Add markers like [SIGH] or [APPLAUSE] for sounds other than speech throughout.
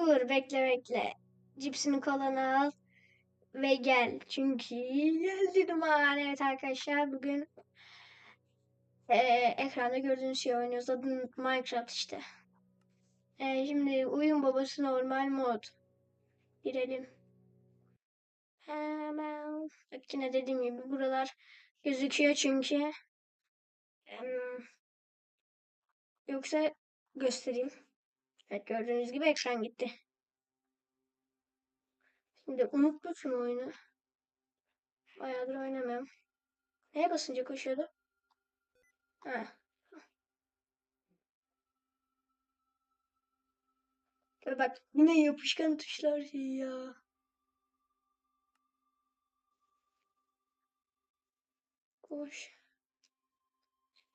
Dur bekle bekle. Cipsini kolanı al ve gel. Çünkü geldim an. Evet arkadaşlar bugün eee, ekranda gördüğünüz şey oynuyoruz. Adı Minecraft işte. Eee, şimdi oyun babası normal mod. Girelim. Hemen. Bak yine dediğim gibi buralar gözüküyor çünkü. Yoksa göstereyim. Evet gördüğünüz gibi ekran gitti. Şimdi unutmuşum oyunu. Bayağıdır oynamıyorum. Neye basınca koşuyordu? Ha. Ya bak yine yapışkan tuşlar şey ya. Koş.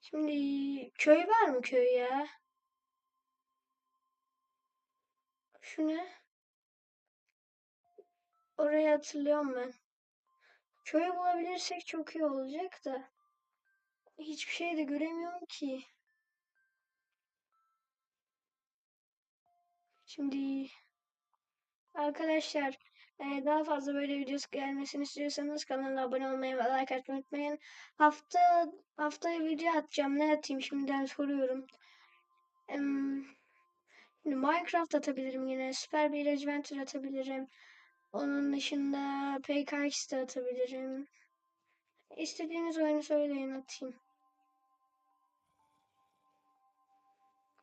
Şimdi köy var mı köy ya? Şu ne? Orayı hatırlıyorum ben. Köy bulabilirsek çok iyi olacak da. Hiçbir şey de göremiyorum ki. Şimdi arkadaşlar e, daha fazla böyle videosu gelmesini istiyorsanız kanala abone olmayı ve like atmayı unutmayın. Hafta haftaya video atacağım. Ne atayım şimdiden soruyorum. Şimdi Minecraft atabilirim yine. Süper bir Adventure atabilirim. Onun dışında PKX de atabilirim. İstediğiniz oyunu söyleyin atayım.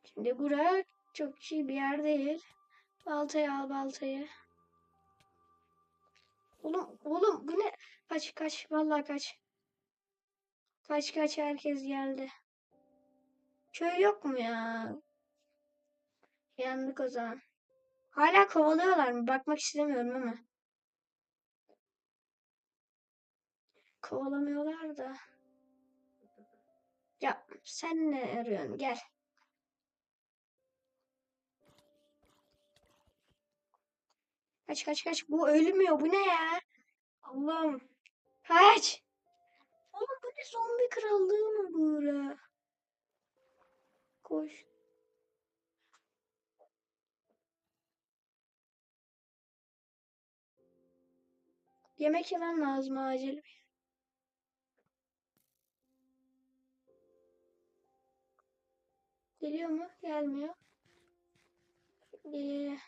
Şimdi bura çok iyi bir yer değil. Baltayı al baltayı. Oğlum oğlum bu ne? Kaç kaç vallahi kaç. Kaç kaç herkes geldi. Köy yok mu ya? Yandık o zaman. Hala kovalıyorlar mı? Bakmak istemiyorum ama. Kovalamıyorlar da. Ya sen ne arıyorsun? Gel. Kaç kaç kaç. Bu ölmüyor. Bu ne ya? Allah'ım. Kaç. Oğlum bu ne zombi krallığı mı böyle? Koş. Yemek yemem lazım acil. Geliyor mu? Gelmiyor. Ee,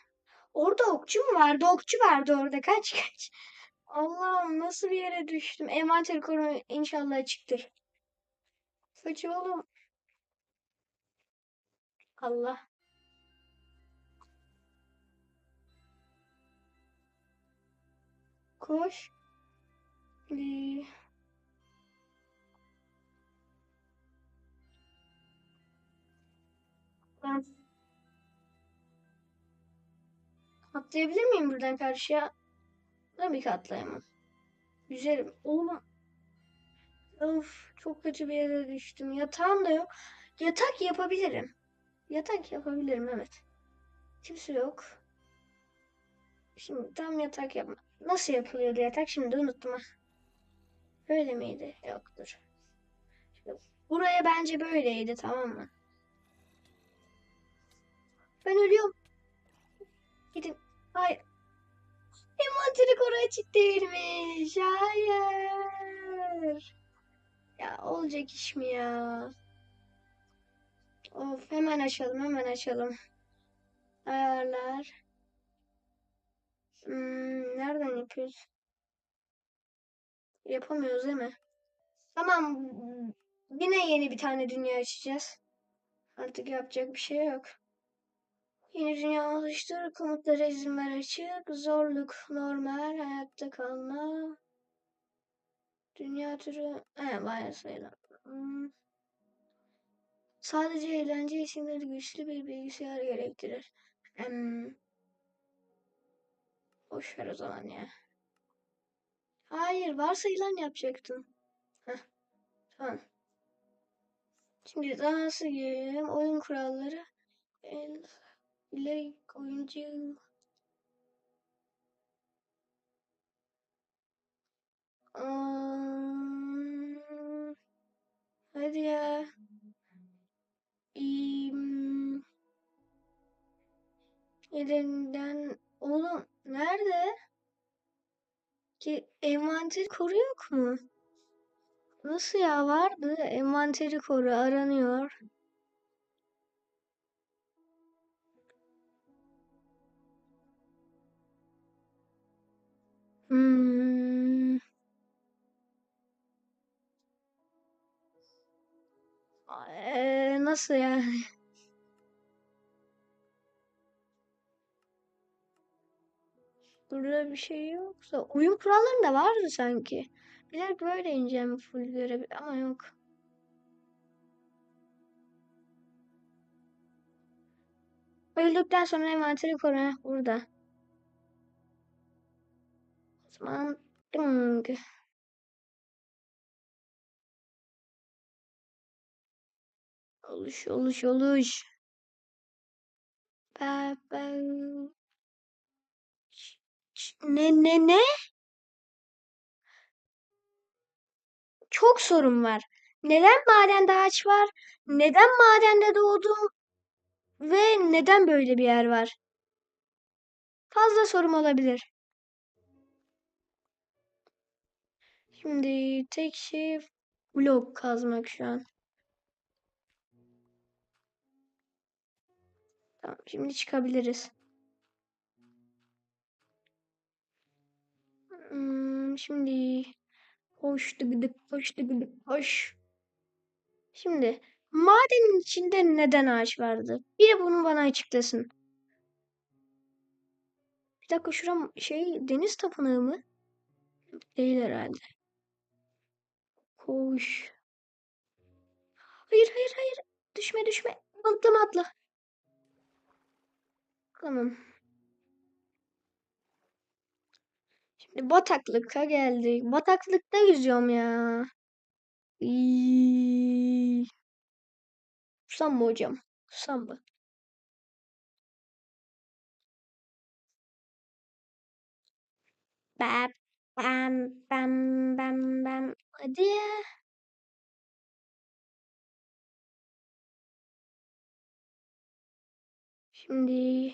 orada okçu mu vardı? Okçu vardı orada. Kaç kaç. Allah'ım nasıl bir yere düştüm. Envanter koru inşallah açıktır. Kaç oğlum. Allah. Koş. Ee, ben atlayabilir miyim buradan karşıya? Tabii ki atlayamam. Güzelim. Oğlum. Of çok kötü bir yere düştüm. Yatağım da yok. Yatak yapabilirim. Yatak yapabilirim evet. Kimse yok. Şimdi tam yatak yapma. Nasıl yapılıyordu yatak? Şimdi unuttum. ha. Böyle miydi? Yoktur. Şimdi buraya bence böyleydi tamam mı? Ben ölüyorum. Gidin. Hayır. Envanteri koru açık değilmiş. Hayır. Ya olacak iş mi ya? Of hemen açalım hemen açalım. Ayarlar. Hmm, nereden yapıyoruz? Yapamıyoruz değil mi? Tamam. Yine yeni bir tane dünya açacağız. Artık yapacak bir şey yok. Yeni dünya oluştur. Komutlara izin ver açık. Zorluk normal. Hayatta kalma. Dünya türü. He varsayılan. Hmm. Sadece eğlence isimleri güçlü bir bilgisayar gerektirir. Hmm. Boş ver o zaman ya. Hayır, varsayılan yapacaktım. Heh, tamam. Şimdi daha nasıl girelim? Oyun kuralları. El, ile oyuncu. Aa, hadi ya. İm, Elinden oğlum nerede? Ki envanteri koru yok mu? Nasıl ya vardı? Envanteri koru aranıyor. Hmm. Ee, nasıl yani? Burada bir şey yoksa oyun kurallarında vardı sanki. Bilerek böyle ineceğim full görev ama yok. Öldükten sonra envanteri koru burada. O zaman ding. Oluş oluş oluş. Ba, ba. Ne ne ne? Çok sorun var. Neden madende ağaç var? Neden madende doğdum? Ve neden böyle bir yer var? Fazla sorum olabilir. Şimdi tek şey blok kazmak şu an. Tamam, şimdi çıkabiliriz. Şimdi hoş dıgıdık hoş dıgıdık hoş. Şimdi madenin içinde neden ağaç vardı? Biri bunu bana açıklasın. Bir dakika şuram şey deniz tapınağı mı? Değil herhalde. Koş. Hayır hayır hayır. Düşme düşme. Atlama atla. Tamam. Şimdi bataklığa geldik. Bataklıkta yüzüyorum ya. İyi. Susam hocam? Susam mı? Bam bam bam bam bam. Hadi ya. Şimdi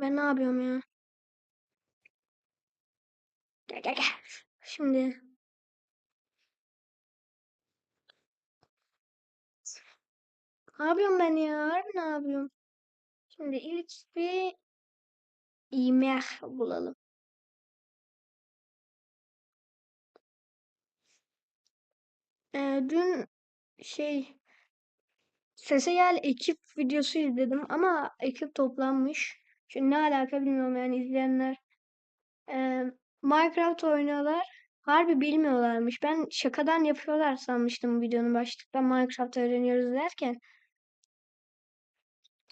ben ne yapıyorum ya? Gel gel gel. Şimdi ne yapıyorum ben ya? Ne yapıyorum? Şimdi ilk bir imer bulalım. Ee, dün şey Sese ekip videosu izledim ama ekip toplanmış. Şimdi ne alaka bilmiyorum yani izleyenler. Ee, Minecraft oynuyorlar. Harbi bilmiyorlarmış. Ben şakadan yapıyorlar sanmıştım videonun başlıkta Minecraft öğreniyoruz derken.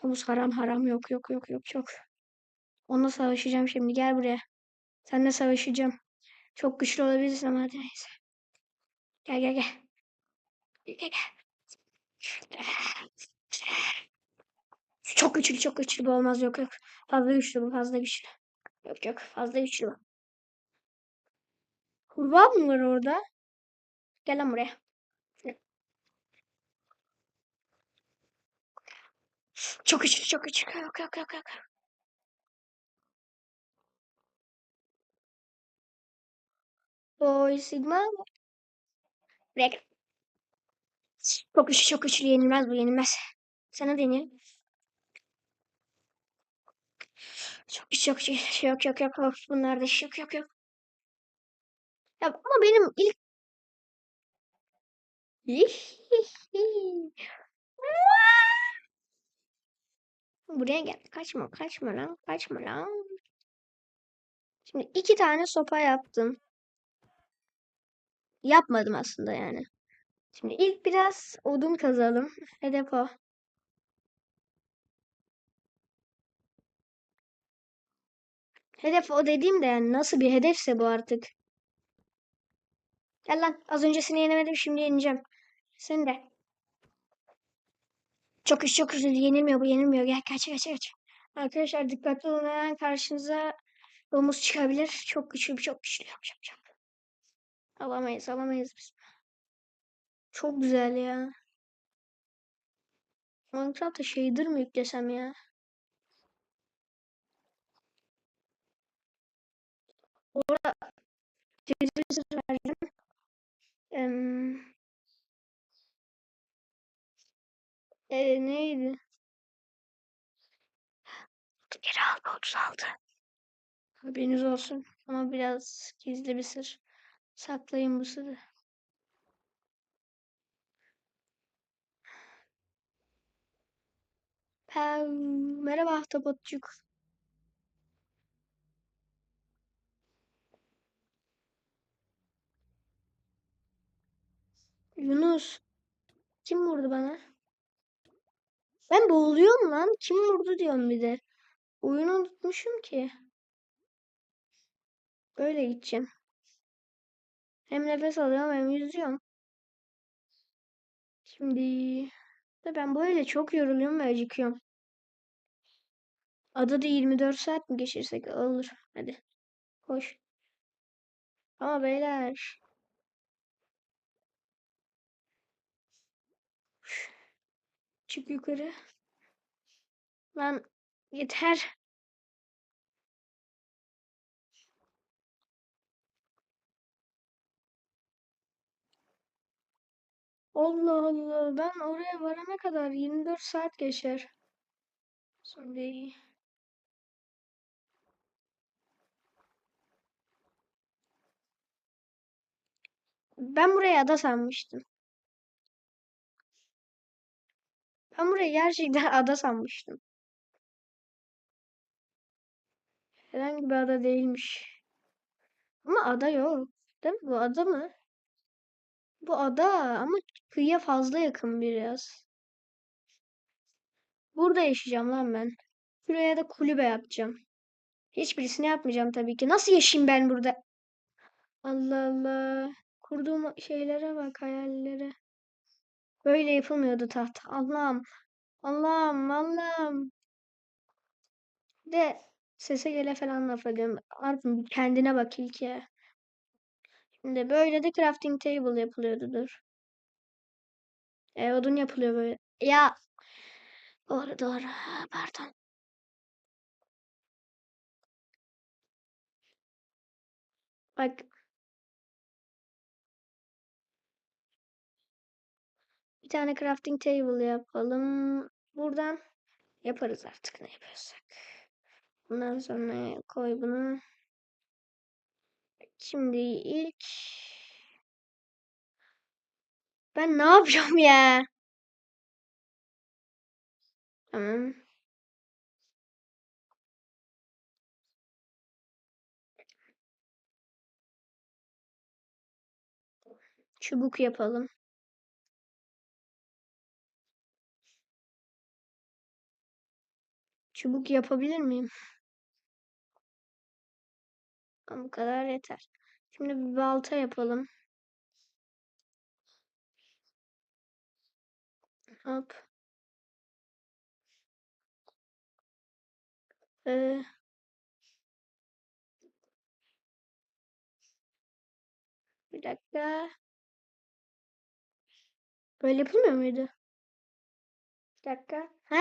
Omuz haram haram yok yok yok yok yok. Onunla savaşacağım şimdi gel buraya. Seninle savaşacağım. Çok güçlü olabilirsin ama hadi neyse. Gel gel. Gel gel gel. Çok güçlü çok güçlü bu olmaz yok yok. Fazla güçlü bu fazla güçlü. Yok yok fazla güçlü bu. Kurbağa mı var orada? Gel lan buraya. Çok güçlü çok güçlü. Yok yok yok yok. Boy Sigma. Buraya gel. Çok güçlü çok güçlü yenilmez bu yenilmez. Sana deneyelim. Çok güçlü. Yok yok yok yok. Bunlarda yok yok yok. Ya ama benim ilk [LAUGHS] Buraya gel. Kaçma kaçma lan. Kaçma lan. Şimdi iki tane sopa yaptım. Yapmadım aslında yani. Şimdi ilk biraz odun kazalım. Hedef o. Hedef o dediğim de yani nasıl bir hedefse bu artık. Gel lan az öncesini yenemedim şimdi yeneceğim. Sen de. Çok iş çok üzüldü. Yenilmiyor bu yenilmiyor. Gel kaç kaç kaç. Arkadaşlar dikkatli olun hemen karşınıza domuz çıkabilir. Çok güçlü çok güçlü. Yok, yok, yok. Alamayız alamayız biz. Çok güzel ya. Minecraft'ta shader mi yüklesem ya? Orada sır vereceğim. Em, e, neydi? Geri aldı 36. Haberiniz olsun. Ama biraz gizli bir sır. Saklayın bu sırrı. Merhaba ahtapotçuk. Yunus. Kim vurdu bana? Ben boğuluyorum lan. Kim vurdu diyorum bir de. Oyunu unutmuşum ki. Böyle gideceğim. Hem nefes alıyorum hem yüzüyorum. Şimdi de ben böyle çok yoruluyorum ve acıkıyorum. Adada 24 saat mi geçirsek olur. Hadi. Koş. Ama beyler. Çık yukarı. Lan yeter. Allah Allah. Ben oraya varana kadar 24 saat geçer. Şimdi ben buraya ada sanmıştım. Ben buraya gerçekten [LAUGHS] ada sanmıştım. Herhangi bir ada değilmiş. Ama ada yok. Değil mi? Bu ada mı? Bu ada ama kıyıya fazla yakın biraz. Burada yaşayacağım lan ben. Şuraya da kulübe yapacağım. Hiçbirisini yapmayacağım tabii ki. Nasıl yaşayayım ben burada? Allah Allah. Kurduğum şeylere bak, hayallere. Böyle yapılmıyordu taht. Allah'ım. Allah'ım, Allah'ım. De sese gele falan laf ediyorum. Artık kendine bak ilk ya. Şimdi böyle de crafting table yapılıyordu. E, odun yapılıyor böyle. Ya. Doğru doğru. Pardon. Bak. Bir tane crafting table yapalım. Buradan yaparız artık ne yapıyorsak. Bundan sonra koy bunu. Şimdi ilk ben ne yapacağım ya? Tamam. Çubuk yapalım. Çubuk yapabilir miyim? Bu kadar yeter. Şimdi bir balta yapalım. Hop. Ee, bir dakika. Böyle yapılmıyor muydu? Bir dakika. Ha.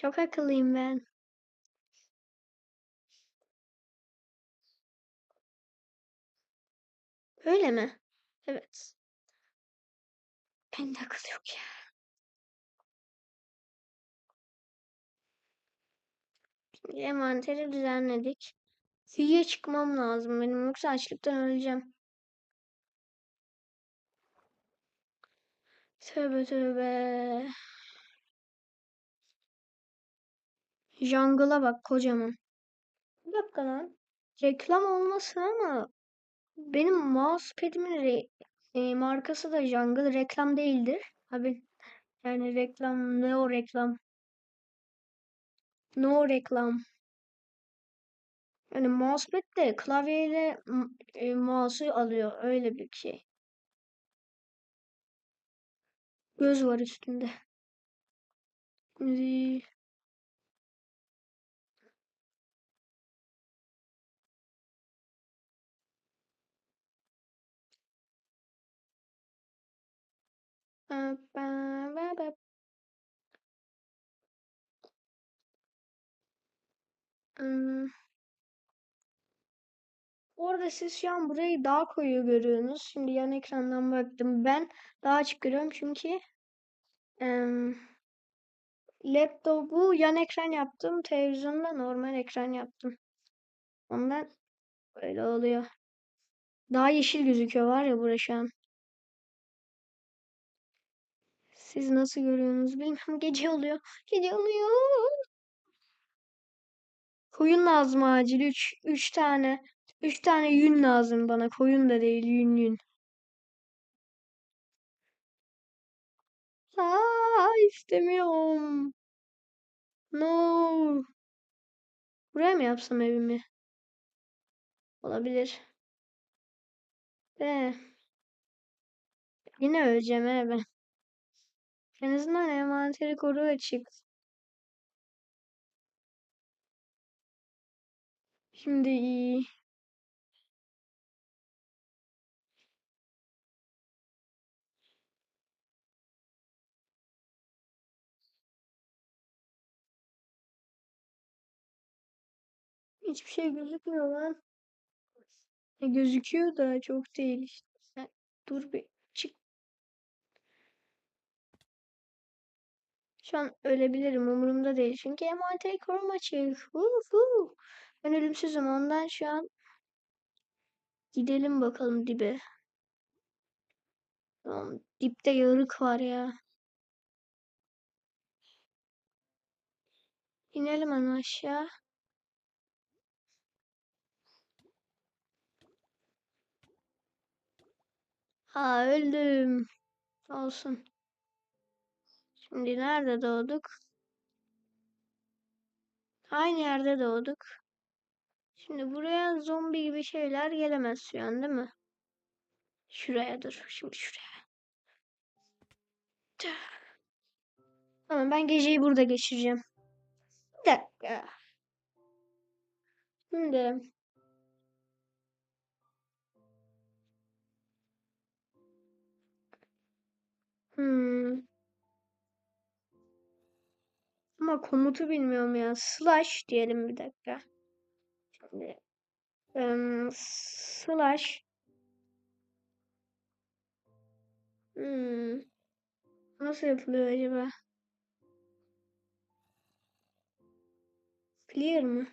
Çok akıllıyım ben. Öyle mi? Evet. Bende akıl yok ya. Şimdi envanteri düzenledik. Kıyıya çıkmam lazım benim yoksa açlıktan öleceğim. Tövbe tövbe. Jungle'a bak kocaman. Bir dakika lan. Reklam olmasın ama benim mousepad'imin re e, markası da Jungle reklam değildir. Abi yani reklam ne o reklam? No reklam. Yani mousepad de klavyeyle e, mouse'u alıyor. Öyle bir şey. Göz var üstünde. Şimdi Orada siz şu an burayı daha koyu görüyorsunuz. Şimdi yan ekrandan baktım. Ben daha açık görüyorum çünkü em, laptopu yan ekran yaptım. Televizyonda normal ekran yaptım. Ondan öyle oluyor. Daha yeşil gözüküyor var ya burası şu an. Siz nasıl görüyorsunuz bilmiyorum. [LAUGHS] Gece oluyor. Gece oluyor. Koyun lazım acil. 3 3 tane. 3 tane yün lazım bana. Koyun da değil yün yün. Aa istemiyorum. No. Buraya mı yapsam evimi? Olabilir. De. Yine öleceğim he ben. En azından envanteri koru açık. Şimdi iyi. Hiçbir şey gözükmüyor lan. E, gözüküyor da çok değil işte. Dur bir çık. Şu an ölebilirim umurumda değil. Çünkü envanteri korum açık. Hu hu. Ben ölümsüzüm ondan şu an gidelim bakalım dibe. Tamam, dipte yarık var ya. İnelim hemen aşağı. Ha öldüm. Olsun. Şimdi nerede doğduk? Aynı yerde doğduk. Şimdi buraya zombi gibi şeyler gelemez şu an değil mi? Şuraya dur. Şimdi şuraya. Tamam ben geceyi burada geçireceğim. Bir dakika. Şimdi hmm. Ama komutu bilmiyorum ya. Slash diyelim bir dakika. Şimdi em, slash hmm. Nasıl yapılıyor acaba? Clear mı?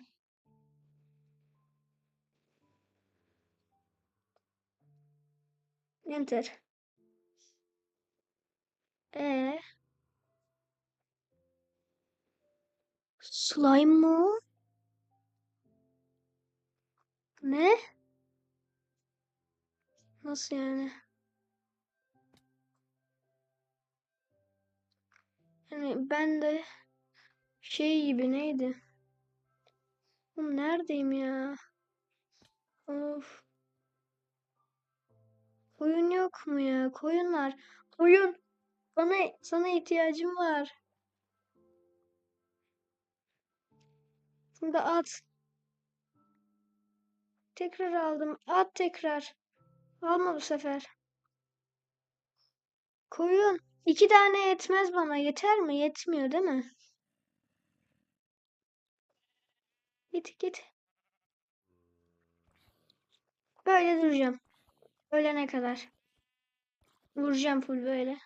Enter. E slime mı? Ne? Nasıl yani? Yani ben de şey gibi neydi? Oğlum neredeyim ya? Of. Koyun yok mu ya? Koyunlar. Koyun. Bana sana ihtiyacım var. Şimdi at. Tekrar aldım. At tekrar. Alma bu sefer. Koyun. İki tane yetmez bana. Yeter mi? Yetmiyor değil mi? Git git. Böyle duracağım. Ölene kadar. Vuracağım full böyle.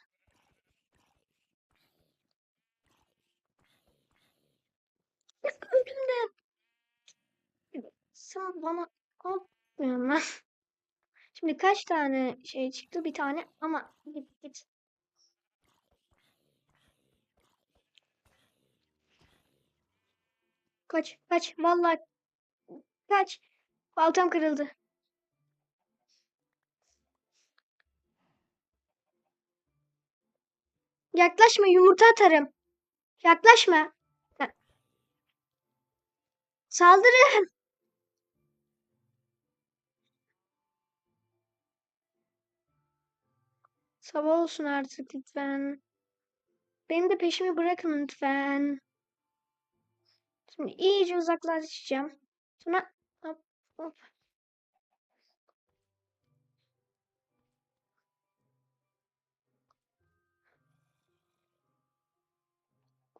Öldüm Sen bana atmıyorsun lan. [LAUGHS] Şimdi kaç tane şey çıktı? Bir tane ama git git. Kaç kaç vallahi kaç. Baltam kırıldı. Yaklaşma yumurta atarım. Yaklaşma. Saldırın. Sabah olsun artık lütfen. Benim de peşimi bırakın lütfen. Şimdi iyice uzaklaşacağım. Sonra hop hop.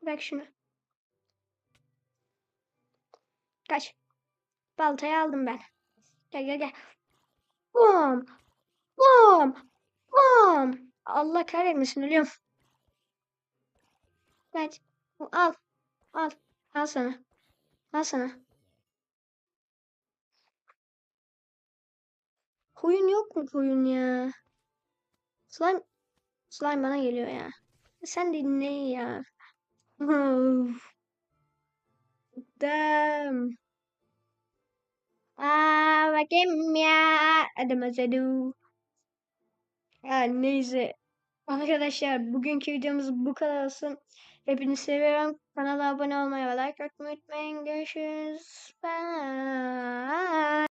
Bırak şunu. Kaç. Baltayı aldım ben. Gel gel gel. Bom. Bom. Bom. Allah kahretmesin ölüyorum. Kaç. Al. Al. Al sana. Al sana. Koyun yok mu koyun ya? Slime. Slime bana geliyor ya. Sen de ne ya? [LAUGHS] Of. Damn. Aa bakayım ya. Adım Azadu. Ya neyse. Arkadaşlar bugünkü videomuz bu kadar olsun. Hepinizi seviyorum. Kanala abone olmayı ve like atmayı unutmayın. Görüşürüz. Bye.